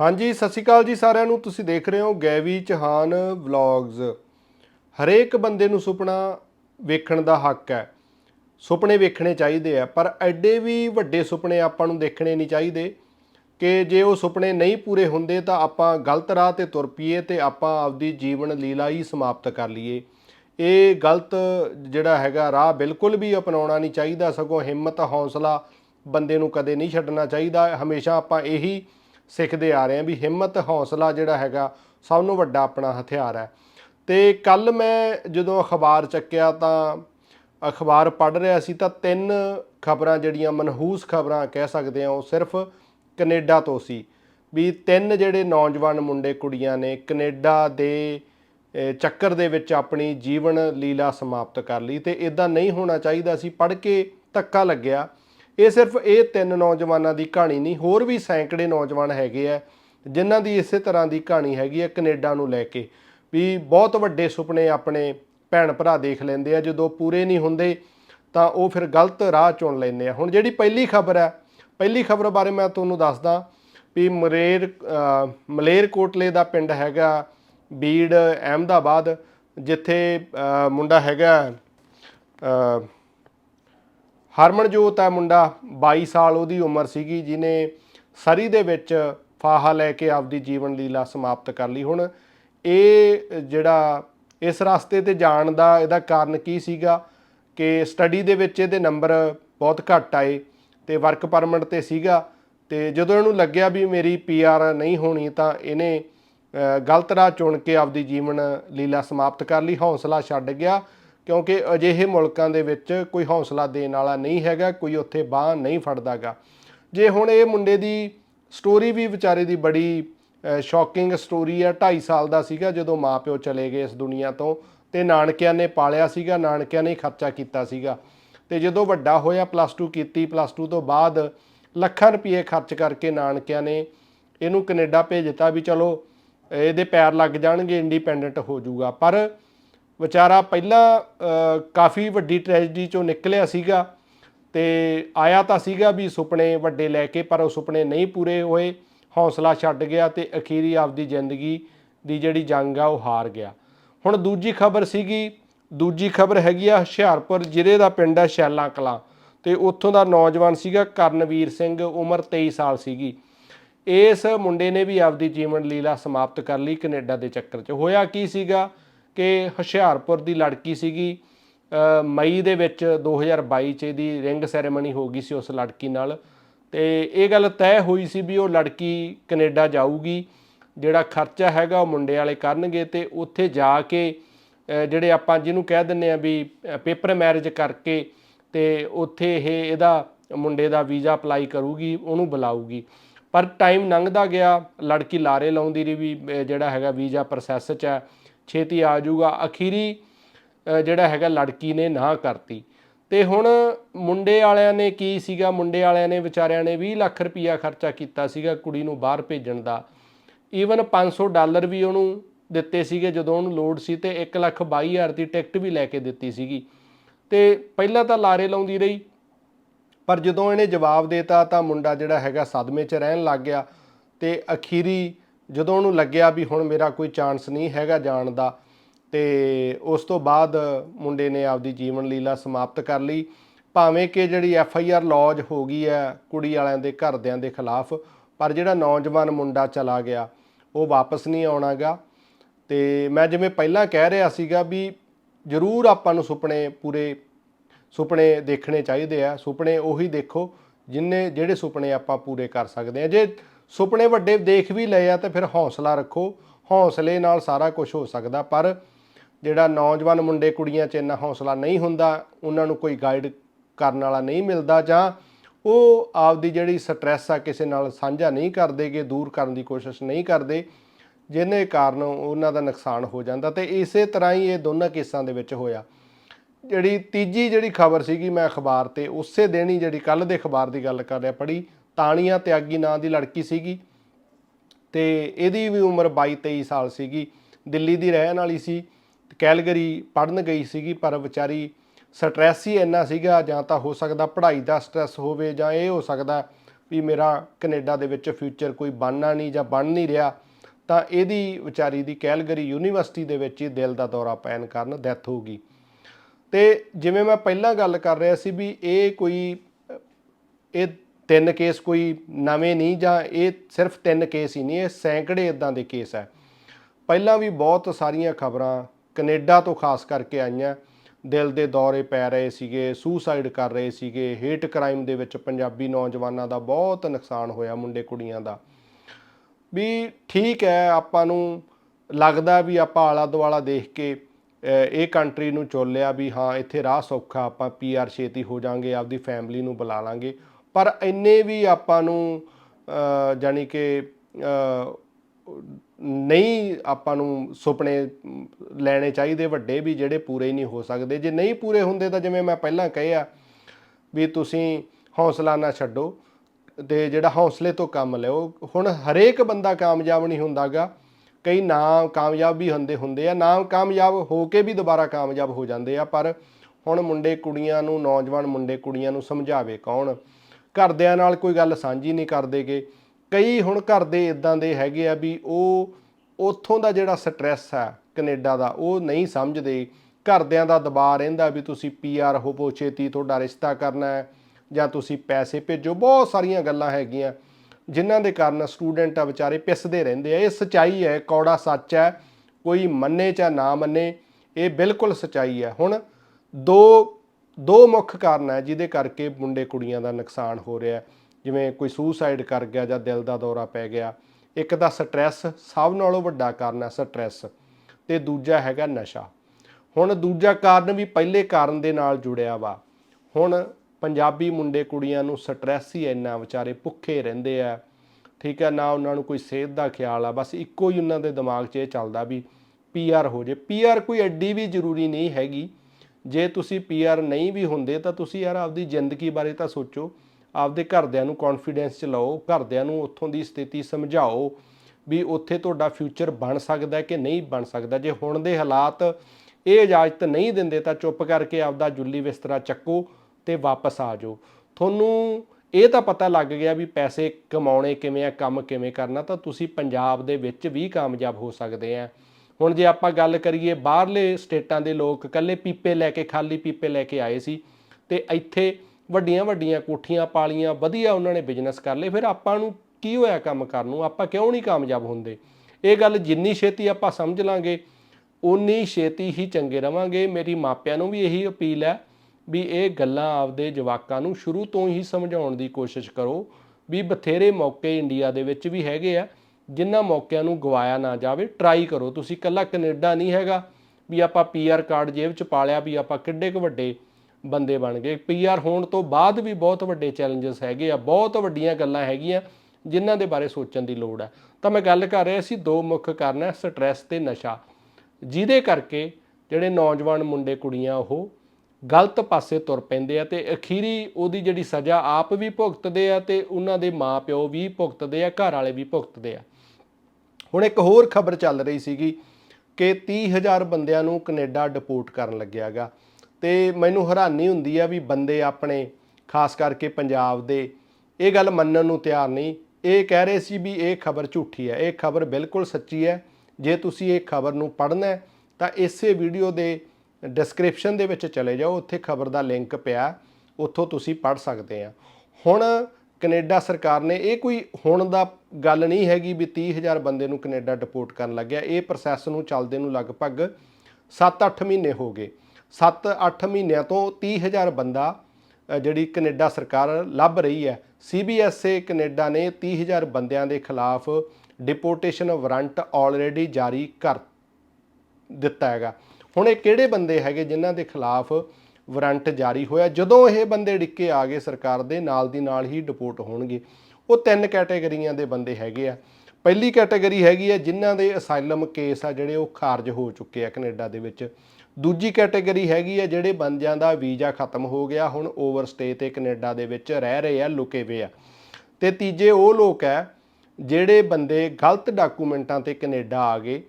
ਹਾਂਜੀ, ਸਤਿ ਸ਼੍ਰੀ ਅਕਾਲ ਜੀ ਸਾਰਿਆਂ ਨੂੰ। ਤੁਸੀਂ ਦੇਖ ਰਹੇ ਹੋ ਗੈਵੀ ਚਹਾਨ ਵਲੌਗਸ ਹਰੇਕ ਬੰਦੇ ਨੂੰ ਸੁਪਨਾ ਵੇਖਣ ਦਾ ਹੱਕ ਹੈ। ਸੁਪਨੇ ਵੇਖਣੇ ਚਾਹੀਦੇ ਆ, ਪਰ ਐਡੇ ਵੀ ਵੱਡੇ ਸੁਪਨੇ ਆਪਾਂ ਨੂੰ ਦੇਖਣੇ ਨਹੀਂ ਚਾਹੀਦੇ ਕਿ ਜੇ ਉਹ ਸੁਪਨੇ ਨਹੀਂ ਪੂਰੇ ਹੁੰਦੇ ਤਾਂ ਆਪਾਂ ਗਲਤ ਰਾਹ ਤੇ ਤੁਰ ਪਈਏ ਤੇ ਆਪਾਂ ਆਪਦੀ ਜੀਵਨ ਲੀਲਾ ਹੀ ਸਮਾਪਤ ਕਰ ਲਈਏ। ਇਹ ਗਲਤ ਜਿਹੜਾ ਹੈਗਾ, ਰਾਹ ਬਿਲਕੁਲ ਵੀ ਅਪਣਾਉਣਾ ਨਹੀਂ ਚਾਹੀਦਾ। ਸਗੋਂ ਹਿੰਮਤ, ਹੌਸਲਾ ਬੰਦੇ ਨੂੰ ਕਦੇ ਨਹੀਂ ਛੱਡਣਾ ਚਾਹੀਦਾ। ਹਮੇਸ਼ਾ ਆਪਾਂ ਇਹੀ ਸਿੱਖਦੇ ਆ ਰਹੇ ਹਾਂ ਵੀ ਹਿੰਮਤ, ਹੌਸਲਾ ਜਿਹੜਾ ਹੈਗਾ ਸਭ ਨੂੰ ਵੱਡਾ ਆਪਣਾ ਹਥਿਆਰ ਹੈ। ਤੇ ਕੱਲ ਮੈਂ ਜਦੋਂ ਅਖਬਾਰ ਚੱਕਿਆ ਤਾਂ ਅਖਬਾਰ ਪੜ੍ਹ ਰਿਹਾ ਸੀ ਤਾਂ ਤਿੰਨ ਖਬਰਾਂ ਜਿਹੜੀਆਂ ਮਨਹੂਸ ਖਬਰਾਂ ਕਹਿ ਸਕਦੇ ਆ ਉਹ ਸਿਰਫ ਕੈਨੇਡਾ ਤੋਂ ਸੀ। ਵੀ ਤਿੰਨ ਜਿਹੜੇ ਨੌਜਵਾਨ ਮੁੰਡੇ ਕੁੜੀਆਂ ਨੇ ਕੈਨੇਡਾ ਦੇ ਚੱਕਰ ਦੇ ਵਿੱਚ ਆਪਣੀ ਜੀਵਨ ਲੀਲਾ ਸਮਾਪਤ ਕਰ ਲਈ ਤੇ ਇਦਾਂ ਨਹੀਂ ਹੋਣਾ ਚਾਹੀਦਾ ਸੀ। ਪੜ੍ਹ ਕੇ ਧੱਕਾ ਲੱਗਿਆ। ਇਹ ਸਿਰਫ ਇਹ ਤਿੰਨ ਨੌਜਵਾਨਾਂ ਦੀ ਕਹਾਣੀ ਨਹੀਂ ਹੋਰ ਵੀ ਸੈਂਕੜੇ ਨੌਜਵਾਨ ਹੈਗੇ ਆ ਜਿਨ੍ਹਾਂ ਦੀ ਇਸੇ ਤਰ੍ਹਾਂ ਦੀ ਕਹਾਣੀ ਹੈਗੀ ਹੈ ਕੈਨੇਡਾ ਨੂੰ ਲੈ ਕੇ। ਵੀ ਬਹੁਤ ਵੱਡੇ ਸੁਪਨੇ ਆਪਣੇ ਭੈਣ ਭਰਾ ਦੇਖ ਲੈਂਦੇ ਆ ਜਦੋਂ ਪੂਰੇ ਨਹੀਂ ਹੁੰਦੇ ਤਾਂ ਉਹ ਫਿਰ ਗਲਤ ਰਾਹ ਚੁਣ ਲੈਂਦੇ ਆ। ਹੁਣ ਜਿਹੜੀ ਪਹਿਲੀ ਖਬਰ ਹੈ ਪਹਿਲੀ ਖਬਰ ਬਾਰੇ ਮੈਂ ਤੁਹਾਨੂੰ ਦੱਸਦਾ ਵੀ ਮਰੇਰ ਅ, ਮਲੇਰਕੋਟਲੇ ਦਾ ਪਿੰਡ ਹੈਗਾ ਬੀੜ ਅਹਿਮਦਾਬਾਦ ਜਿੱਥੇ ਮੁੰਡਾ ਹੈਗਾ ਹਰਮਨਜੋਤ ਹੈ ਮੁੰਡਾ 22 ਸਾਲ ਉਹਦੀ ਉਮਰ ਸੀਗੀ ਜਿਨੇ ਸਰੀ ਦੇ ਵਿੱਚ ਫਾਹਾ ਲੈ ਕੇ ਆਪਦੀ ਜੀਵਨ ਲੀਲਾ ਸਮਾਪਤ ਕਰ ਲਈ। ਹੁਣ ਇਹ ਜਿਹੜਾ ਇਸ ਰਸਤੇ ਤੇ ਜਾਣ ਦਾ ਇਹਦਾ ਕਾਰਨ ਕੀ ਸੀਗਾ ਕਿ ਸਟੱਡੀ ਦੇ ਵਿੱਚ ਇਹਦੇ ਨੰਬਰ ਬਹੁਤ ਘੱਟ ਆਏ ਤੇ ਵਰਕ ਪਰਮਿਟ ਤੇ ਸੀਗਾ ਤੇ ਜਦੋਂ ਇਹਨੂੰ ਲੱਗਿਆ ਵੀ ਮੇਰੀ ਪੀਆਰ ਨਹੀਂ ਹੋਣੀ ਤਾਂ ਇਹਨੇ ਗਲਤ ਰਾਹ ਚੁਣ ਕੇ ਆਪਦੀ ਜੀਵਨ ਲੀਲਾ ਸਮਾਪਤ ਕਰ ਲਈ। ਹੌਸਲਾ ਛੱਡ ਗਿਆ। ਕਿਉਂਕਿ ਅਜਿਹੇ ਮੁਲਕਾਂ ਦੇ ਵਿੱਚ ਕੋਈ ਹੌਸਲਾ ਦੇਣ ਵਾਲਾ ਨਹੀਂ ਹੈਗਾ, ਕੋਈ ਉੱਥੇ ਬਾਹ ਨਹੀਂ ਫੜਦਾਗਾ। ਜੇ ਹੁਣ ਇਹ ਮੁੰਡੇ ਦੀ ਸਟੋਰੀ ਵੀ ਵਿਚਾਰੇ ਦੀ ਬੜੀ ਸ਼ੌਕਿੰਗ ਸਟੋਰੀ ਹੈ 2.5 ਸਾਲ ਦਾ ਸੀਗਾ ਜਦੋਂ ਮਾਪਿਓ ਚਲੇ ਗਏ ਇਸ ਦੁਨੀਆ ਤੋਂ ਤੇ ਨਾਨਕਿਆਂ ਨੇ ਪਾਲਿਆ ਸੀਗਾ, ਨਾਨਕਿਆਂ ਨੇ ਖਰਚਾ ਕੀਤਾ ਸੀਗਾ। ਤੇ ਜਦੋਂ ਵੱਡਾ ਹੋਇਆ ਪਲੱਸ 2 ਕੀਤੀ ਪਲੱਸ 2 ਤੋਂ ਬਾਅਦ ਲੱਖਾਂ ਰੁਪਏ ਖਰਚ ਕਰਕੇ ਨਾਨਕਿਆਂ ਨੇ ਇਹਨੂੰ ਕੈਨੇਡਾ ਭੇਜ ਦਿੱਤਾ ਵੀ ਚਲੋ, ਇਹਦੇ ਪੈਰ ਲੱਗ ਜਾਣਗੇ ਇੰਡੀਪੈਂਡੈਂਟ ਹੋ ਜਾਊਗਾ। ਪਰ ਵਿਚਾਰਾ ਪਹਿਲਾਂ ਕਾਫੀ ਵੱਡੀ ਟ੍ਰੈਜਡੀ ਚੋਂ ਨਿਕਲਿਆ ਸੀਗਾ ਤੇ ਆਇਆ ਤਾਂ ਸੀਗਾ ਵੀ ਸੁਪਨੇ ਵੱਡੇ ਲੈ ਕੇ, ਪਰ ਉਹ ਸੁਪਨੇ ਨਹੀਂ ਪੂਰੇ ਹੋਏ। ਹੌਸਲਾ ਛੱਡ ਗਿਆ ਤੇ ਅਖੀਰੀ ਆਪਦੀ ਜ਼ਿੰਦਗੀ ਦੀ ਜਿਹੜੀ ਜੰਗ ਆ, ਉਹ ਹਾਰ ਗਿਆ। ਹੁਣ ਦੂਜੀ ਖਬਰ ਸੀਗੀ, ਦੂਜੀ ਖਬਰ ਹੈਗੀ ਆ ਹੁਸ਼ਿਆਰਪੁਰ ਜ਼ਿਲ੍ਹੇ ਦਾ ਪਿੰਡ ਆ ਸ਼ੈਲਾਂ ਕਲਾਂ ਤੇ ਉੱਥੋਂ ਦਾ ਨੌਜਵਾਨ ਸੀਗਾ ਕਰਨਵੀਰ ਸਿੰਘ, ਉਮਰ 23 ਸਾਲ ਸੀਗੀ। ਇਸ ਮੁੰਡੇ ਨੇ ਵੀ ਆਪਦੀ ਜੀਵਨ ਲੀਲਾ ਸਮਾਪਤ ਕਰ ਲਈ ਕੈਨੇਡਾ ਦੇ ਚੱਕਰ 'ਚ। ਹੋਇਆ ਕੀ ਸੀਗਾ? ਕਿ ਹੁਸ਼ਿਆਰਪੁਰ ਦੀ ਲੜਕੀ ਸੀਗੀ ਮਈ ਦੇ ਵਿੱਚ 2022 ਚ ਇਹਦੀ ਰਿੰਗ ਸੈਰੇਮਨੀ ਹੋ ਗਈ ਸੀ ਉਸ ਲੜਕੀ ਨਾਲ। ਤੇ ਇਹ ਗੱਲ ਤੈਅ ਹੋਈ ਸੀ ਵੀ ਉਹ ਲੜਕੀ ਕੈਨੇਡਾ ਜਾਊਗੀ, ਜਿਹੜਾ ਖਰਚਾ ਹੈਗਾ ਉਹ ਮੁੰਡੇ ਵਾਲੇ ਕਰਨਗੇ ਤੇ ਉੱਥੇ ਜਾ ਕੇ ਜਿਹੜੇ ਆਪਾਂ ਜਿਹਨੂੰ ਕਹਿ ਦਿੰਨੇ ਆ ਵੀ ਪੇਪਰ ਮੈਰਿਜ ਕਰਕੇ ਤੇ ਉੱਥੇ ਇਹ ਇਹਦਾ ਮੁੰਡੇ ਦਾ ਵੀਜ਼ਾ ਅਪਲਾਈ ਕਰੂਗੀ, ਉਹਨੂੰ ਬੁਲਾਊਗੀ। ਪਰ ਟਾਈਮ ਲੰਘਦਾ ਗਿਆ, ਲੜਕੀ ਲਾਰੇ ਲਾਉਂਦੀ ਰਹੀ ਵੀ ਜਿਹੜਾ ਹੈਗਾ ਵੀਜ਼ਾ ਪ੍ਰੋਸੈਸ 'ਚ ਹੈ। ਛੇਤੀ ਆ ਜਾਊਗਾ। ਅਖੀਰੀ ਜਿਹੜਾ ਹੈਗਾ ਲੜਕੀ ਨੇ ਨਾ ਕਰਤੀ। ਤੇ ਹੁਣ ਮੁੰਡੇ ਵਾਲਿਆਂ ਨੇ ਕੀ ਸੀਗਾ? ਮੁੰਡੇ ਵਾਲਿਆਂ ਨੇ ਵਿਚਾਰਿਆਂ ਨੇ 20 ਲੱਖ ਰੁਪਈਆ ਖਰਚਾ ਕੀਤਾ ਸੀਗਾ ਕੁੜੀ ਨੂੰ ਬਾਹਰ ਭੇਜਣ ਦਾ। ਈਵਨ 500 ਡਾਲਰ ਵੀ ਉਹਨੂੰ ਦਿੱਤੇ ਸੀਗੇ ਜਦੋਂ ਉਹਨੂੰ ਲੋੜ ਸੀ ਤੇ 1 ਲੱਖ 22 ਹਜ਼ਾਰ ਦੀ ਟਿਕਟ ਵੀ ਲੈ ਕੇ ਦਿੱਤੀ ਸੀਗੀ। ਤੇ ਪਹਿਲਾਂ ਤਾਂ ਲਾਰੇ ਲਾਉਂਦੀ ਰਹੀ, ਪਰ ਜਦੋਂ ਇਹਨੇ ਜਵਾਬ ਦੇਤਾ ਤਾਂ ਮੁੰਡਾ ਜਿਹੜਾ ਹੈਗਾ ਸਦਮੇ 'ਚ ਰਹਿਣ ਲੱਗ ਗਿਆ ਤੇ ਅਖੀਰੀ ਜਦੋਂ ਉਹਨੂੰ ਲੱਗਿਆ ਵੀ ਹੁਣ ਮੇਰਾ ਕੋਈ ਚਾਂਸ ਨਹੀਂ ਹੈਗਾ ਜਾਣ ਦਾ, ਤੇ ਉਸ ਤੋਂ ਬਾਅਦ ਮੁੰਡੇ ਨੇ ਆਪਦੀ ਜੀਵਨ ਲੀਲਾ ਸਮਾਪਤ ਕਰ ਲਈ। ਭਾਵੇਂ ਕਿ ਜਿਹੜੀ ਐਫ ਆਈ ਆਰ ਲੌਜ ਹੋ ਗਈ ਹੈ ਕੁੜੀ ਵਾਲਿਆਂ ਦੇ ਘਰਦਿਆਂ ਦੇ ਖਿਲਾਫ, ਪਰ ਜਿਹੜਾ ਨੌਜਵਾਨ ਮੁੰਡਾ ਚਲਾ ਗਿਆ, ਉਹ ਵਾਪਸ ਨਹੀਂ ਆਉਣਾਗਾ। ਤੇ ਮੈਂ ਜਿਵੇਂ ਪਹਿਲਾਂ ਕਹਿ ਰਿਹਾ ਸੀਗਾ ਵੀ ਜ਼ਰੂਰ ਆਪਾਂ ਨੂੰ ਸੁਪਨੇ ਪੂਰੇ, ਸੁਪਨੇ ਦੇਖਣੇ ਚਾਹੀਦੇ ਆ। ਸੁਪਨੇ ਉਹੀ ਦੇਖੋ ਜਿੰਨੇ, ਜਿਹੜੇ ਸੁਪਨੇ ਆਪਾਂ ਪੂਰੇ ਕਰ ਸਕਦੇ ਆ। ਜੇ ਸੁਪਨੇ ਵੱਡੇ ਦੇਖ ਵੀ ਲਏ ਆ ਤਾਂ ਫਿਰ ਹੌਸਲਾ ਰੱਖੋ। ਹੌਸਲੇ ਨਾਲ ਸਾਰਾ ਕੁਝ ਹੋ ਸਕਦਾ, ਪਰ ਜਿਹੜਾ ਨੌਜਵਾਨ ਮੁੰਡੇ ਕੁੜੀਆਂ 'ਚ ਇੰਨਾ ਹੌਸਲਾ ਨਹੀਂ ਹੁੰਦਾ, ਉਹਨਾਂ ਨੂੰ ਕੋਈ ਗਾਈਡ ਕਰਨ ਵਾਲਾ ਨਹੀਂ ਮਿਲਦਾ ਜਾਂ ਉਹ ਆਪਦੀ ਜਿਹੜੀ ਸਟ੍ਰੈਸ ਆ ਕਿਸੇ ਨਾਲ ਸਾਂਝਾ ਨਹੀਂ ਕਰਦੇਗੇ ਦੂਰ ਕਰਨ ਦੀ ਕੋਸ਼ਿਸ਼ ਨਹੀਂ ਕਰਦੇ, ਜਿਹਨੇ ਕਾਰਨ ਉਹਨਾਂ ਦਾ ਨੁਕਸਾਨ ਹੋ ਜਾਂਦਾ ਤੇ ਇਸੇ ਤਰ੍ਹਾਂ ਹੀ ਇਹ ਦੋਨਾਂ ਕੇਸਾਂ ਦੇ ਵਿੱਚ ਹੋਇਆ। ਜਿਹੜੀ ਤੀਜੀ ਜਿਹੜੀ ਖਬਰ ਸੀਗੀ ਮੈਂ ਅਖਬਾਰ ਤੇ, ਉਸੇ ਦਿਨ ਹੀ ਜਿਹੜੀ ਕੱਲ ਦੇ ਅਖਬਾਰ ਦੀ ਗੱਲ ਕਰ ਰਿਹਾ ਪੜੀ ਤਾਨੀਆ ਤਿਆਗੀ ਨਾਂ ਦੀ ਲੜਕੀ ਸੀਗੀ ਤੇ ਇਹਦੀ ਵੀ ਉਮਰ 22 23 ਸਾਲ ਸੀਗੀ। ਦਿੱਲੀ ਦੀ ਰਹਿਣ ਵਾਲੀ ਸੀ, ਕੈਲਗਰੀ ਪੜਨ ਗਈ ਸੀਗੀ, ਪਰ ਵਿਚਾਰੀ ਸਟ੍ਰੈਸ ਹੀ ਇੰਨਾ ਸੀਗਾ, ਜਾਂ ਤਾਂ ਹੋ ਸਕਦਾ ਪੜ੍ਹਾਈ ਦਾ ਸਟ੍ਰੈਸ ਹੋਵੇ ਜਾਂ ਇਹ ਹੋ ਸਕਦਾ ਵੀ ਮੇਰਾ ਕੈਨੇਡਾ ਦੇ ਵਿੱਚ ਫਿਊਚਰ ਕੋਈ ਬਣਨਾ ਨਹੀਂ ਜਾਂ ਬਣ ਨਹੀਂ ਰਿਹਾ, ਤਾਂ ਇਹਦੀ ਵਿਚਾਰੀ ਦੀ ਕੈਲਗਰੀ ਯੂਨੀਵਰਸਿਟੀ ਦੇ ਵਿੱਚ ਹੀ ਦਿਲ ਦਾ ਦੌਰਾ ਪੈਣ ਕਾਰਨ ਡੈਥ ਹੋ ਗਈ। ਤੇ ਜਿਵੇਂ ਮੈਂ ਪਹਿਲਾਂ ਗੱਲ ਕਰ ਰਿਹਾ ਸੀ ਵੀ ਇਹ ਕੋਈ, ਇਹ ਤਿੰਨ ਕੇਸ ਕੋਈ ਨਵੇਂ ਨਹੀਂ ਜਾਂ ਇਹ ਸਿਰਫ ਤਿੰਨ ਕੇਸ ਹੀ ਨਹੀਂ, ਇਹ ਸੈਂਕੜੇ ਇਦਾਂ ਦੇ ਕੇਸ ਹੈ। ਪਹਿਲਾਂ ਵੀ ਬਹੁਤ ਸਾਰੀਆਂ ਖਬਰਾਂ ਕੈਨੇਡਾ ਤੋਂ ਖਾਸ ਕਰਕੇ ਆਈਆਂ। ਦਿਲ ਦੇ ਦੌਰੇ ਪੈ ਰਹੇ ਸੀਗੇ ਸੁਸਾਈਡ ਕਰ ਰਹੇ ਸੀਗੇ ਹੇਟ ਕ੍ਰਾਈਮ ਦੇ ਵਿੱਚ ਪੰਜਾਬੀ ਨੌਜਵਾਨਾਂ ਦਾ ਬਹੁਤ ਨੁਕਸਾਨ ਹੋਇਆ ਮੁੰਡੇ ਕੁੜੀਆਂ ਦਾ। ਵੀ ਠੀਕ ਹੈ, ਆਪਾਂ ਨੂੰ ਲੱਗਦਾ ਵੀ ਆਪਾਂ ਆਲਾ ਦੁਆਲਾ ਦੇਖ ਕੇ ਇਹ ਕੰਟਰੀ ਨੂੰ ਚੁਣ ਵੀ ਹਾਂ, ਇੱਥੇ ਰਾਹ ਸੌਖਾ, ਆਪਾਂ ਪੀਆਰ ਛੇਤੀ ਹੋ ਜਾਾਂਗੇ ਆਪਦੀ ਫੈਮਿਲੀ ਨੂੰ ਬੁਲਾ ਲਾਂਗੇ। ਪਰ ਇੰਨੇ ਵੀ ਆਪਾਂ ਨੂੰ ਅਹ, ਜਾਣੀ ਕਿ ਨਹੀਂ ਆਪਾਂ ਨੂੰ ਸੁਪਨੇ ਲੈਣੇ ਚਾਹੀਦੇ ਵੱਡੇ ਵੀ ਜਿਹੜੇ ਪੂਰੇ ਨਹੀਂ ਹੋ ਸਕਦੇ। ਜੇ ਨਹੀਂ ਪੂਰੇ ਹੁੰਦੇ ਤਾਂ ਜਿਵੇਂ ਮੈਂ ਪਹਿਲਾਂ ਕਹਿਆ ਵੀ ਤੁਸੀਂ ਹੌਸਲਾ ਨਾ ਛੱਡੋ ਤੇ ਜਿਹੜਾ ਹੌਸਲੇ ਤੋਂ ਕੰਮ ਲਿਓ। ਹੁਣ ਹਰੇਕ ਬੰਦਾ ਕਾਮਯਾਬ ਨਹੀਂ ਹੁੰਦਾਗਾ। ਕਈ ਨਾ ਕਾਮਯਾਬ ਵੀ ਹੁੰਦੇ ਹੁੰਦੇ ਆ ਨਾਮ ਕਾਮਯਾਬ ਹੋ ਕੇ ਵੀ ਦੁਬਾਰਾ ਕਾਮਯਾਬ ਹੋ ਜਾਂਦੇ ਆ ਪਰ ਹੁਣ ਮੁੰਡੇ ਕੁੜੀਆਂ ਨੂੰ ਨੌਜਵਾਨ ਮੁੰਡੇ ਕੁੜੀਆਂ ਨੂੰ ਸਮਝਾਵੇ ਕੌਣ? ਘਰਦਿਆਂ ਨਾਲ ਕੋਈ ਗੱਲ ਸਾਂਝੀ ਨਹੀਂ ਕਰਦੇਗੇ ਕਈ ਹੁਣ ਘਰ ਦੇ ਇਦਾਂ ਦੇ ਹੈਗੇ ਆ ਵੀ ਉਹ ਉੱਥੋਂ ਦਾ ਜਿਹੜਾ ਸਟ੍ਰੈਸ ਆ ਕੈਨੇਡਾ ਦਾ, ਉਹ ਨਹੀਂ ਸਮਝਦੇ। ਘਰਦਿਆਂ ਦਾ ਦਬਾਅ ਰਹਿੰਦਾ ਵੀ ਤੁਸੀਂ ਪੀਆਰ ਹੋਵੋ, ਛੇਤੀ ਤੁਹਾਡਾ ਰਿਸ਼ਤਾ ਕਰਨਾ ਹੈ ਜਾਂ ਤੁਸੀਂ ਪੈਸੇ ਭੇਜੋ। ਬਹੁਤ ਸਾਰੀਆਂ ਗੱਲਾਂ ਹੈਗੀਆਂ ਜਿਨ੍ਹਾਂ ਦੇ ਕਾਰਨ ਸਟੂਡੈਂਟ ਆ ਵਿਚਾਰੇ ਪਿਸਦੇ ਰਹਿੰਦੇ ਆ। ਇਹ ਸਚਾਈ ਹੈ, ਕੌੜਾ ਸੱਚ ਹੈ, ਕੋਈ ਮੰਨੇ ਜਾਂ ਨਾ ਮੰਨੇ, ਇਹ ਬਿਲਕੁਲ ਸਚਾਈ ਹੈ। ਹੁਣ ਦੋ ਦੋ ਮੁੱਖ ਕਾਰਨ ਹੈ ਜਿਹਦੇ ਕਰਕੇ ਮੁੰਡੇ ਕੁੜੀਆਂ ਦਾ ਨੁਕਸਾਨ ਹੋ ਰਿਹਾ ਜਿਵੇਂ ਕੋਈ ਸੁਸਾਈਡ ਕਰ ਗਿਆ ਜਾਂ ਦਿਲ ਦਾ ਦੌਰਾ ਪੈ ਗਿਆ। ਇੱਕ ਤਾਂ ਸਟ੍ਰੈਸ ਸਭ ਨਾਲੋਂ ਵੱਡਾ ਕਾਰਨ ਹੈ ਸਟ੍ਰੈਸ ਤੇ ਦੂਜਾ ਹੈਗਾ ਨਸ਼ਾ। ਹੁਣ ਦੂਜਾ ਕਾਰਨ ਵੀ ਪਹਿਲੇ ਕਾਰਨ ਦੇ ਨਾਲ ਜੁੜਿਆ ਵਾ। ਹੁਣ ਪੰਜਾਬੀ ਮੁੰਡੇ ਕੁੜੀਆਂ ਨੂੰ ਸਟ੍ਰੈਸ ਹੀ ਇੰਨਾ ਵਿਚਾਰੇ ਭੁੱਖੇ ਰਹਿੰਦੇ ਆ। ਠੀਕ ਹੈ, ਨਾ ਉਹਨਾਂ ਨੂੰ ਕੋਈ ਸਿਹਤ ਦਾ ਖਿਆਲ ਆ, ਬਸ ਇੱਕੋ ਹੀ ਉਹਨਾਂ ਦੇ ਦਿਮਾਗ 'ਚ ਇਹ ਚੱਲਦਾ ਵੀ ਪੀਆਰ ਹੋ ਜੇ। ਪੀਆਰ ਕੋਈ ਐਡੀ ਵੀ ਜ਼ਰੂਰੀ ਨਹੀਂ ਹੈਗੀ। ਜੇ ਤੁਸੀਂ ਪੀਆਰ ਨਹੀਂ ਵੀ ਹੁੰਦੇ ਤਾਂ ਤੁਸੀਂ ਯਾਰ ਆਪਦੀ ਜ਼ਿੰਦਗੀ ਬਾਰੇ ਤਾਂ ਸੋਚੋ, ਆਪਦੇ ਘਰਦਿਆਂ ਨੂੰ ਕੌਨਫੀਡੈਂਸ ਚ ਲਓ, ਘਰਦਿਆਂ ਨੂੰ ਉੱਥੋਂ ਦੀ ਸਥਿਤੀ ਸਮਝਾਓ ਵੀ ਉੱਥੇ ਤੁਹਾਡਾ ਫਿਊਚਰ ਬਣ ਸਕਦਾ ਹੈ ਕਿ ਨਹੀਂ ਬਣ ਸਕਦਾ। ਜੇ ਹੁਣ ਦੇ ਹਾਲਾਤ ਇਹ ਇਜਾਜ਼ਤ ਨਹੀਂ ਦਿੰਦੇ ਤਾਂ ਚੁੱਪ ਕਰਕੇ ਆਪਦਾ ਜੁੱਲੀ ਬਿਸਤਰਾ ਚੱਕੋ ਤੇ ਵਾਪਸ ਆ ਜਾਓ। ਤੁਹਾਨੂੰ ਇਹ ਤਾਂ ਪਤਾ ਲੱਗ ਗਿਆ ਵੀ ਪੈਸੇ ਕਮਾਉਣੇ ਕਿਵੇਂ ਆ, ਕੰਮ ਕਿਵੇਂ ਕਰਨਾ ਤਾਂ ਤੁਸੀਂ ਪੰਜਾਬ ਦੇ ਵਿੱਚ ਵੀ ਕਾਮਯਾਬ ਹੋ ਸਕਦੇ ਆ। ਹੁਣ ਜੇ ਆਪਾਂ ਗੱਲ ਕਰੀਏ ਬਾਹਰਲੇ ਸਟੇਟਾਂ ਦੇ ਲੋਕ, ਇਕੱਲੇ ਪੀਪੇ ਲੈ ਕੇ, ਖਾਲੀ ਪੀਪੇ ਲੈ ਕੇ ਆਏ ਸੀ, ਤੇ ਇੱਥੇ ਵੱਡੀਆਂ ਵੱਡੀਆਂ ਕੋਠੀਆਂ ਪਾਲੀਆਂ, ਵਧੀਆ ਉਹਨਾਂ ਨੇ ਬਿਜ਼ਨਸ ਕਰ ਲਏ, ਫਿਰ ਆਪਾਂ ਨੂੰ ਕੀ ਹੋਇਆ ਕੰਮ ਕਰਨ ਨੂੰ? ਆਪਾਂ ਕਿਉਂ ਨਹੀਂ ਕਾਮਯਾਬ ਹੁੰਦੇ? ਇਹ ਗੱਲ ਜਿੰਨੀ ਛੇਤੀ ਆਪਾਂ ਸਮਝ ਲਾਂਗੇ ਉਨੀ ਛੇਤੀ ਹੀ ਚੰਗੇ ਰਵਾਂਗੇ। ਮੇਰੀ ਮਾਪਿਆਂ ਨੂੰ ਵੀ ਇਹੀ ਅਪੀਲ ਹੈ ਵੀ ਇਹ ਗੱਲਾਂ ਆਪਦੇ ਜਵਾਕਾਂ ਨੂੰ ਸ਼ੁਰੂ ਤੋਂ ਹੀ ਸਮਝਾਉਣ ਦੀ ਕੋਸ਼ਿਸ਼ ਕਰੋ ਵੀ ਬਥੇਰੇ ਮੌਕੇ ਇੰਡੀਆ ਦੇ ਵਿੱਚ ਵੀ ਹੈਗੇ ਆ। ਜਿਨ੍ਹਾਂ ਮੌਕਿਆਂ ਨੂੰ ਗਵਾਇਆ ਨਾ ਜਾਵੇ ਟਰਾਈ ਕਰੋ। ਤੁਸੀਂ ਇਕੱਲਾ ਕੈਨੇਡਾ ਨਹੀਂ ਹੈਗਾ ਵੀ ਆਪਾਂ ਪੀਆਰ ਕਾਰਡ ਜੇਬ 'ਚ ਪਾ ਲਿਆ ਵੀ ਆਪਾਂ ਕਿੱਡੇ ਕੁ ਵੱਡੇ ਬੰਦੇ ਬਣ ਗਏ। ਪੀਆਰ ਹੋਣ ਤੋਂ ਬਾਅਦ ਵੀ ਬਹੁਤ ਵੱਡੇ ਚੈਲੰਜਸ ਹੈਗੇ ਆ, ਬਹੁਤ ਵੱਡੀਆਂ ਗੱਲਾਂ ਹੈਗੀਆਂ ਜਿਨ੍ਹਾਂ ਦੇ ਬਾਰੇ ਸੋਚਣ ਦੀ ਲੋੜ ਹੈ। ਤਾਂ ਮੈਂ ਗੱਲ ਕਰ ਰਿਹਾ ਸੀ ਦੋ ਮੁੱਖ ਕਾਰਨ ਹੈ ਸਟ੍ਰੈਸ ਤੇ ਨਸ਼ਾ। ਜਿਹਦੇ ਕਰਕੇ ਜਿਹੜੇ ਨੌਜਵਾਨ ਮੁੰਡੇ ਕੁੜੀਆਂ, ਉਹ ਗਲਤ ਪਾਸੇ ਤੁਰ ਪੈਂਦੇ ਆ ਤੇ ਅਖੀਰੀ ਉਹਦੀ ਜਿਹੜੀ ਸਜ਼ਾ ਆਪ ਵੀ ਭੁਗਤਦੇ ਆ ਤੇ ਉਹਨਾਂ ਦੇ ਮਾਪਿਓ ਵੀ ਭੁਗਤਦੇ ਆ, ਘਰ ਵਾਲੇ ਵੀ ਭੁਗਤਦੇ ਆ। ਹੁਣ ਇੱਕ ਹੋਰ ਖਬਰ ਚੱਲ ਰਹੀ ਸੀਗੀ ਕਿ 30000 ਬੰਦਿਆਂ ਨੂੰ ਕੈਨੇਡਾ ਡਿਪੋਰਟ ਕਰਨ ਲੱਗਿਆਗਾ ਤੇ ਮੈਨੂੰ ਹੈਰਾਨੀ ਹੁੰਦੀ ਆ ਵੀ ਬੰਦੇ ਆਪਣੇ, ਖਾਸ ਕਰਕੇ ਪੰਜਾਬ ਦੇ, ਇਹ ਗੱਲ ਮੰਨਣ ਨੂੰ ਤਿਆਰ ਨਹੀਂ। ਇਹ ਕਹਿ ਰਹੇ ਸੀ ਵੀ ਇਹ ਖਬਰ ਝੂਠੀ ਹੈ ਇਹ ਖਬਰ ਬਿਲਕੁਲ ਸੱਚੀ ਹੈ ਜੇ ਤੁਸੀਂ ਇਹ ਖਬਰ ਨੂੰ ਪੜ੍ਹਨਾ ਹੈ, ਤਾਂ ਇਸੇ ਵੀਡੀਓ ਦੇ ਡਿਸਕ੍ਰਿਪਸ਼ਨ ਦੇ ਵਿੱਚ ਚਲੇ ਜਾਓ। ਉੱਥੇ ਖਬਰ ਦਾ ਲਿੰਕ ਪਿਆ। ਉੱਥੋਂ ਤੁਸੀਂ ਪੜ੍ਹ ਸਕਦੇ ਆ। ਹੁਣ ਕੈਨੇਡਾ ਸਰਕਾਰ ਨੇ ਇਹ ਕੋਈ ਹੁਣ ਦਾ ਗੱਲ ਨਹੀਂ ਹੈਗੀ ਵੀ 30000 ਬੰਦੇ ਨੂੰ ਕੈਨੇਡਾ ਡਿਪੋਰਟ ਕਰਨ ਲੱਗਿਆ ਇਹ ਪ੍ਰੋਸੈਸ ਨੂੰ ਚੱਲਦੇ ਨੂੰ ਲਗਭਗ 7-8 ਮਹੀਨੇ ਹੋ ਗਏ। 7-8 ਮਹੀਨਿਆਂ ਤੋਂ 30000 ਬੰਦਾ ਜਿਹੜੀ ਕੈਨੇਡਾ ਸਰਕਾਰ ਲੱਭ ਰਹੀ ਹੈ। ਸੀਬੀਐਸਏ ਕੈਨੇਡਾ ਨੇ 30000 ਬੰਦਿਆਂ ਦੇ ਖਿਲਾਫ ਡਿਪੋਰਟੇਸ਼ਨ ਵਾਰੰਟ ਆਲਰੇਡੀ ਜਾਰੀ ਕਰ ਦਿੱਤਾ ਹੈਗਾ। ਹੁਣ ਇਹ ਕਿਹੜੇ ਬੰਦੇ ਹੈਗੇ ਜਿਨ੍ਹਾਂ ਦੇ ਖਿਲਾਫ ਵਾਰੰਟ ਜਾਰੀ ਹੋਇਆ। ਜਦੋਂ ਇਹ ਬੰਦੇ ਡਿੱਕੇ ਆ ਗਏ ਸਰਕਾਰ ਦੇ, ਨਾਲ ਦੀ ਨਾਲ ਹੀ ਡਿਪੋਰਟ ਹੋਣਗੇ। ਉਹ ਤਿੰਨ ਕੈਟਾਗਰੀਆਂ ਦੇ ਬੰਦੇ ਹੈਗੇ ਆ। ਪਹਿਲੀ ਕੈਟਾਗਰੀ ਹੈਗੀ ਆ ਜਿਨ੍ਹਾਂ ਦੇ ਅਸਾਈਲਮ ਕੇਸ ਆ ਜਿਹੜੇ ਉਹ ਖਾਰਜ ਹੋ ਚੁੱਕੇ ਆ ਕੈਨੇਡਾ ਦੇ ਵਿੱਚ। ਦੂਜੀ ਕੈਟਾਗਰੀ ਹੈਗੀ ਆ ਜਿਹੜੇ ਬੰਦਿਆਂ ਦਾ ਵੀਜ਼ਾ ਖਤਮ ਹੋ ਗਿਆ, ਹੁਣ ਓਵਰਸਟੇ ਤੇ ਕੈਨੇਡਾ ਦੇ ਵਿੱਚ ਰਹਿ ਰਹੇ ਆ, ਲੁਕੇ ਹੋਏ ਆ। ਤੇ ਤੀਜੇ ਉਹ ਲੋਕ ਹੈ ਜਿਹੜੇ ਬੰਦੇ ਗਲਤ ਡਾਕੂਮੈਂਟਾਂ ਤੇ ਕੈਨੇਡਾ ਆ ਗਏ।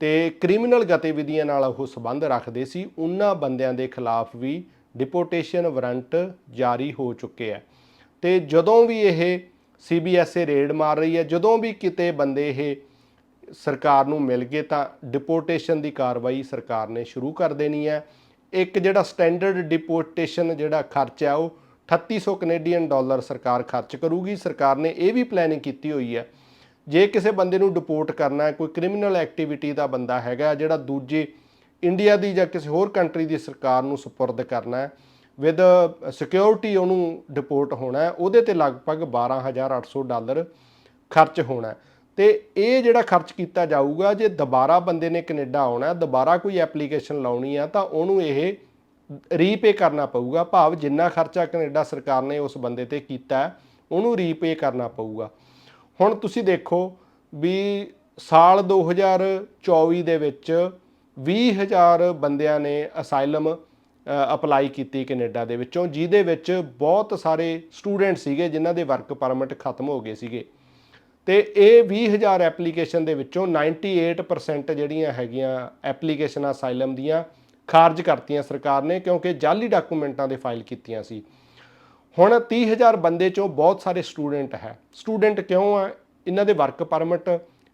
ਤੇ ਕ੍ਰਿਮੀਨਲ ਗਤੀਵਿਧੀਆਂ ਨਾਲ ਉਹ ਸੰਬੰਧ ਰੱਖਦੇ ਸੀ। ਉਹਨਾਂ ਬੰਦਿਆਂ ਦੇ ਖਿਲਾਫ ਵੀ ਡਿਪੋਰਟੇਸ਼ਨ ਵਾਰੰਟ ਜਾਰੀ ਹੋ ਚੁੱਕੇ ਆ। ਤੇ ਜਦੋਂ ਵੀ ਇਹ ਸੀਬੀਐਸਏ ਰੇਡ ਮਾਰ ਰਹੀ ਹੈ ਜਦੋਂ ਵੀ ਕਿਤੇ ਬੰਦੇ ਇਹ ਸਰਕਾਰ ਨੂੰ ਮਿਲ ਗਏ ਤਾਂ ਡਿਪੋਰਟੇਸ਼ਨ ਦੀ ਕਾਰਵਾਈ ਸਰਕਾਰ ਨੇ ਸ਼ੁਰੂ ਕਰ ਦੇਣੀ ਹੈ ਇੱਕ ਜਿਹੜਾ ਸਟੈਂਡਰਡ ਡਿਪੋਰਟੇਸ਼ਨ ਜਿਹੜਾ ਖਰਚ ਹੈ ਉਹ 3800 ਕੈਨੇਡੀਅਨ ਡਾਲਰ ਸਰਕਾਰ ਖਰਚ ਕਰੂਗੀ। ਸਰਕਾਰ ਨੇ ਇਹ ਵੀ ਪਲੈਨਿੰਗ ਕੀਤੀ ਹੋਈ ਹੈ ਜੇ ਕਿਸੇ ਬੰਦੇ ਨੂੰ ਡਿਪੋਰਟ ਕਰਨਾ ਹੈ, ਕੋਈ ਕ੍ਰਿਮੀਨਲ ਐਕਟੀਵਿਟੀ ਦਾ ਬੰਦਾ ਹੈਗਾ ਜਿਹੜਾ ਦੂਜੇ ਇੰਡੀਆ ਦੀ ਜਾਂ ਕਿਸੇ ਹੋਰ ਕੰਟਰੀ ਦੀ ਸਰਕਾਰ ਨੂੰ ਸਪੁਰਦ ਕਰਨਾ ਹੈ ਵਿਦ ਸਿਕਿਉਰਿਟੀ ਉਹਨੂੰ ਡਿਪੋਰਟ ਹੋਣਾ ਹੈ, ਉਹਦੇ ਤੇ ਲਗਭਗ 12800 ਡਾਲਰ ਖਰਚ ਹੋਣਾ ਹੈ। ਤੇ ਇਹ ਜਿਹੜਾ ਖਰਚ ਕੀਤਾ ਜਾਊਗਾ, ਜੇ ਦੁਬਾਰਾ ਬੰਦੇ ਨੇ ਕੈਨੇਡਾ ਆਉਣਾ ਦੁਬਾਰਾ ਕੋਈ ਐਪਲੀਕੇਸ਼ਨ ਲਾਉਣੀ ਆ ਤਾਂ ਉਹਨੂੰ ਇਹ ਰੀਪੇ ਕਰਨਾ ਪਊਗਾ ਭਾਵ ਜਿੰਨਾ ਖਰਚਾ ਕੈਨੇਡਾ ਸਰਕਾਰ ਨੇ ਉਸ ਬੰਦੇ ਤੇ ਕੀਤਾ ਉਹਨੂੰ ਰੀਪੇ ਕਰਨਾ ਪਊਗਾ ਹੁਣ ਤੁਸੀਂ ਦੇਖੋ ਵੀ ਸਾਲ 2024 ਦੇ ਵਿੱਚ 20000 ਬੰਦਿਆਂ ਨੇ ਅਸਾਈਲਮ ਅਪਲਾਈ ਕੀਤੀ ਕੈਨੇਡਾ ਦੇ ਵਿੱਚੋਂ, ਜਿਹਦੇ ਵਿੱਚ ਬਹੁਤ ਸਾਰੇ ਸਟੂਡੈਂਟ ਸੀਗੇ ਜਿਨ੍ਹਾਂ ਦੇ ਵਰਕ ਪਰਮਿਟ ਖਤਮ ਹੋ ਗਏ ਸੀਗੇ। ਤੇ ਇਹ 20000 ਐਪਲੀਕੇਸ਼ਨ ਦੇ ਵਿੱਚੋਂ 98% ਜਿਹੜੀਆਂ ਹੈਗੀਆਂ ਐਪਲੀਕੇਸ਼ਨਾਂ ਅਸਾਈਲਮ ਦੀਆਂ ਖਾਰਜ ਕਰਤੀਆਂ ਸਰਕਾਰ ਨੇ, ਕਿਉਂਕਿ ਜਾਲੀ ਡਾਕੂਮੈਂਟਾਂ ਦੇ ਫਾਈਲ ਕੀਤੀਆਂ ਸੀ। ਹੁਣ 30000 ਬੰਦੇ ਚੋਂ ਬਹੁਤ ਸਾਰੇ ਸਟੂਡੈਂਟ ਹੈ। ਸਟੂਡੈਂਟ ਕਿਉਂ ਆ? ਇਹਨਾਂ ਦੇ ਵਰਕ ਪਰਮਿਟ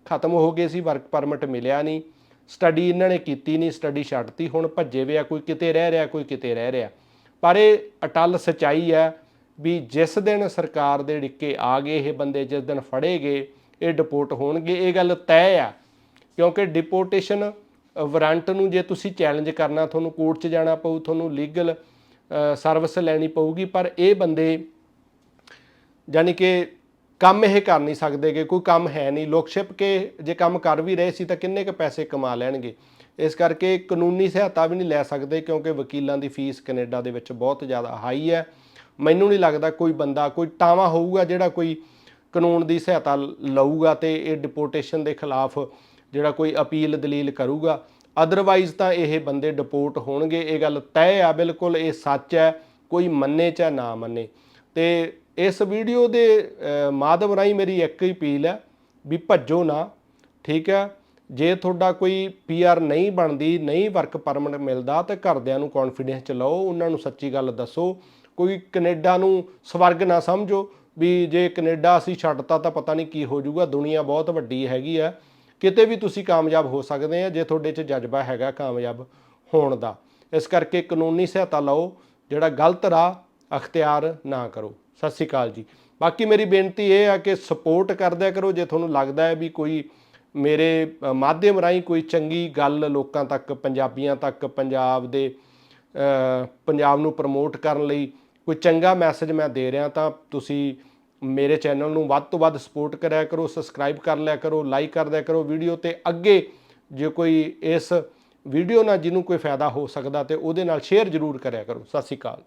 ਖਤਮ ਹੋ ਗਏ ਸੀ ਵਰਕ ਪਰਮਿਟ ਮਿਲਿਆ ਨਹੀਂ। ਸਟੱਡੀ ਇਹਨਾਂ ਨੇ ਕੀਤੀ ਨਹੀਂ ਸਟੱਡੀ ਛੱਡਤੀ। ਹੁਣ ਭੱਜੇ ਵੇ ਆ, ਕੋਈ ਕਿਤੇ ਰਹਿ ਰਿਹਾ, ਕੋਈ ਕਿਤੇ ਰਹਿ ਰਿਹਾ। ਪਰ ਇਹ ਅਟਲ ਸਚਾਈ ਹੈ ਵੀ ਜਿਸ ਦਿਨ ਸਰਕਾਰ ਦੇ ਡਿੱਕੇ ਆ ਗਏ ਇਹ ਬੰਦੇ, ਜਿਸ ਦਿਨ ਫੜੇ ਗਏ, ਇਹ ਡਿਪੋਰਟ ਹੋਣਗੇ। ਇਹ ਗੱਲ ਤੈਅ ਆ, ਕਿਉਂਕਿ ਡਿਪੋਰਟੇਸ਼ਨ ਵਾਰੰਟ ਨੂੰ ਜੇ ਤੁਸੀਂ ਚੈਲੰਜ ਕਰਨਾ, ਤੁਹਾਨੂੰ ਕੋਰਟ 'ਚ ਜਾਣਾ ਪਊ, ਤੁਹਾਨੂੰ ਲੀਗਲ ਸਰਵਿਸ ਲੈਣੀ ਪਊਗੀ, ਪਰ ਇਹ ਬੰਦੇ ਯਾਨੀ ਕਿ ਕੰਮ ਇਹ ਕਰ ਨਹੀਂ ਸਕਦੇ ਕਿ ਕੋਈ ਕੰਮ ਹੈ ਨਹੀਂ। ਲੋਕ ਛਿਪ ਕੇ ਜੇ ਕੰਮ ਕਰ ਵੀ ਰਹੇ ਸੀ ਤਾਂ ਕਿੰਨੇ ਕ ਪੈਸੇ ਕਮਾ ਲੈਣਗੇ? ਇਸ ਕਰਕੇ ਕਾਨੂੰਨੀ ਸਹਾਇਤਾ ਵੀ ਨਹੀਂ ਲੈ ਸਕਦੇ ਕਿਉਂਕਿ ਵਕੀਲਾਂ ਦੀ ਫੀਸ ਕੈਨੇਡਾ ਦੇ ਵਿੱਚ ਬਹੁਤ ਜ਼ਿਆਦਾ ਹਾਈ ਹੈ। ਮੈਨੂੰ ਨਹੀਂ ਲੱਗਦਾ ਕੋਈ ਬੰਦਾ, ਕੋਈ ਟਾਵਾ ਹੋਊਗਾ ਜਿਹੜਾ ਕੋਈ ਕਾਨੂੰਨ ਦੀ ਸਹਾਇਤਾ ਲਊਗਾ ਤੇ ਇਹ ਡਿਪੋਰਟੇਸ਼ਨ ਦੇ ਖਿਲਾਫ ਜਿਹੜਾ ਕੋਈ ਅਪੀਲ ਦਲੀਲ ਕਰੂਗਾ। ਅਦਰਵਾਈਜ਼ ਤਾਂ ਇਹ ਬੰਦੇ ਡਿਪੋਰਟ ਹੋਣਗੇ। ਇਹ ਗੱਲ ਤੈਅ ਆ ਬਿਲਕੁਲ ਇਹ ਸੱਚ ਹੈ ਕੋਈ ਮੰਨੇ ਚਾਹੇ ਨਾ ਮੰਨੇ। ਤੇ ਇਸ ਵੀਡੀਓ ਦੇ ਅ, ਮਾਧਵ ਰਾਹੀਂ ਮੇਰੀ ਇੱਕ ਹੀ ਅਪੀਲ ਹੈ ਵੀ ਭੱਜੋ ਨਾ ਠੀਕ ਹੈ? ਜੇ ਤੁਹਾਡਾ ਕੋਈ ਪੀਆਰ ਨਹੀਂ ਬਣਦੀ ਨਹੀਂ ਵਰਕ ਪਰਮਿਟ ਮਿਲਦਾ ਤਾਂ ਘਰਦਿਆਂ ਨੂੰ ਕੌਨਫੀਡੈਂਸ ਚ ਲਓ ਉਹਨਾਂ ਨੂੰ ਸੱਚੀ ਗੱਲ ਦੱਸੋ। ਕੋਈ ਕੈਨੇਡਾ ਨੂੰ ਸਵਰਗ ਨਾ ਸਮਝੋ ਵੀ ਜੇ ਕੈਨੇਡਾ ਅਸੀਂ ਛੱਡਤਾ ਤਾਂ ਪਤਾ ਨਹੀਂ ਕੀ ਹੋ ਜਾਊਗਾ। ਦੁਨੀਆ ਬਹੁਤ ਵੱਡੀ ਹੈਗੀ ਆ ਕਿਤੇ ਵੀ ਤੁਸੀਂ ਕਾਮਯਾਬ ਹੋ ਸਕਦੇ ਆ, ਜੇ ਤੁਹਾਡੇ 'ਚ ਜਜ਼ਬਾ ਹੈਗਾ ਕਾਮਯਾਬ ਹੋਣ ਦਾ। ਇਸ ਕਰਕੇ ਕਾਨੂੰਨੀ ਸਹਾਇਤਾ ਲਓ, ਜਿਹੜਾ ਗਲਤ ਰਾਹ ਅਖਤਿਆਰ ਨਾ ਕਰੋ। ਸਤਿ ਸ਼੍ਰੀ ਅਕਾਲ ਜੀ। ਬਾਕੀ ਮੇਰੀ ਬੇਨਤੀ ਇਹ ਆ ਕਿ ਸਪੋਰਟ ਕਰਦਿਆ ਕਰੋ, ਜੇ ਤੁਹਾਨੂੰ ਲੱਗਦਾ ਹੈ ਵੀ ਕੋਈ ਮੇਰੇ ਮਾਧਿਅਮ ਰਾਹੀਂ ਕੋਈ ਚੰਗੀ ਗੱਲ ਲੋਕਾਂ ਤੱਕ, ਪੰਜਾਬੀਆਂ ਤੱਕ, ਪੰਜਾਬ ਦੇ ਪੰਜਾਬ ਨੂੰ ਪ੍ਰਮੋਟ ਕਰਨ ਲਈ ਕੋਈ ਚੰਗਾ ਮੈਸੇਜ ਮੈਂ ਦੇ ਰਿਹਾ ਤਾਂ ਤੁਸੀਂ ਮੇਰੇ ਚੈਨਲ ਨੂੰ ਵੱਧ ਤੋਂ ਵੱਧ ਸਪੋਰਟ ਕਰਿਆ ਕਰੋ, ਸਬਸਕ੍ਰਾਈਬ ਕਰ ਲਿਆ ਕਰੋ, ਲਾਈਕ ਕਰ ਦਿਆ ਕਰੋ। ਵੀਡੀਓ ਤੇ ਅੱਗੇ ਜੇ ਕੋਈ ਇਸ ਵੀਡੀਓ ਨਾਲ ਜਿਹਨੂੰ ਕੋਈ ਫਾਇਦਾ ਹੋ ਸਕਦਾ ਤੇ ਉਹਦੇ ਨਾਲ ਸ਼ੇਅਰ ਜ਼ਰੂਰ ਕਰਿਆ ਕਰੋ। ਸਤਿ ਸ਼੍ਰੀ ਅਕਾਲ।